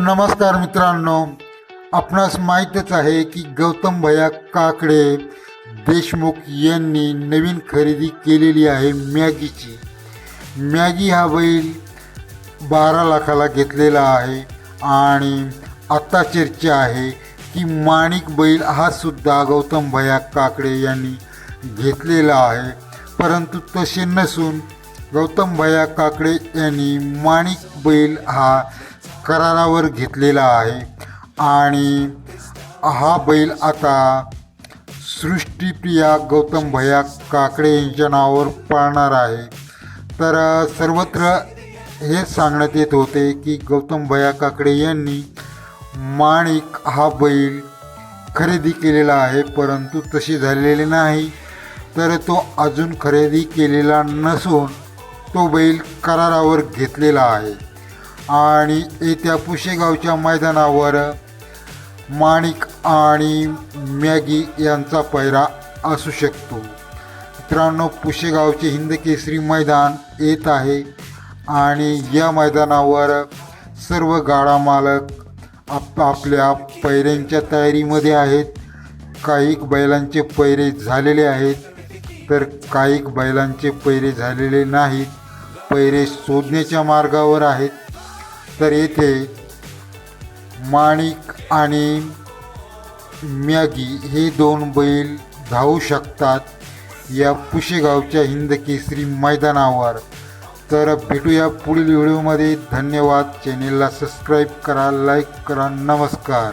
नमस्कार मित्रांनो आपणास माहीतच आहे की गौतम भैया काकडे देशमुख यांनी नवीन खरेदी केलेली आहे मॅगीची. मॅगी हा बैल बारा लाखाला घेतलेला आहे आणि आत्ता चर्चा आहे की माणिक बैल हा सुद्धा गौतम भैया काकडे यांनी घेतलेला आहे. परंतु तसे नसून गौतम भैया काकडे यांनी माणिक बैल हा करारावर घेतलेला आहे. आणि हा बैल आता सृष्टीप्रिया गौतम भैया काकडे यांच्या नावावर पाळणार आहे. तर सर्वत्र हे सांगण्यात येत होते की गौतम भैया काकडे यांनी माणिक हा बैल खरेदी केलेला आहे परंतु तशी झालेली नाही. तर तो अजून खरेदी केलेला नसून तो बैल करारावर घेतलेला आहे. आणि येत्या पुशेगावच्या मैदानावर माणिक आणि मॅगी यांचा पैरा असू शकतो. मित्रांनो पुशेगावचे हिंद केसरी मैदान येत आहे आणि या मैदानावर सर्व गाडा मालक आप आपल्या पैऱ्यांच्या तयारीमध्ये आहेत. काही बैलांचे पैरे झालेले आहेत तर काही बैलांचे पैरे झालेले नाहीत. पैरे शोधण्याच्या मार्गावर आहेत. तर येथे माणिक आणि मॅगी हे दोन बैल धावू शकतात या पुशेगावच्या हिंदकेसरी मैदानावर. तर भेटूया पुढील व्हिडिओमध्ये. धन्यवाद. चॅनेलला सबस्क्राईब करा लाईक करा नमस्कार.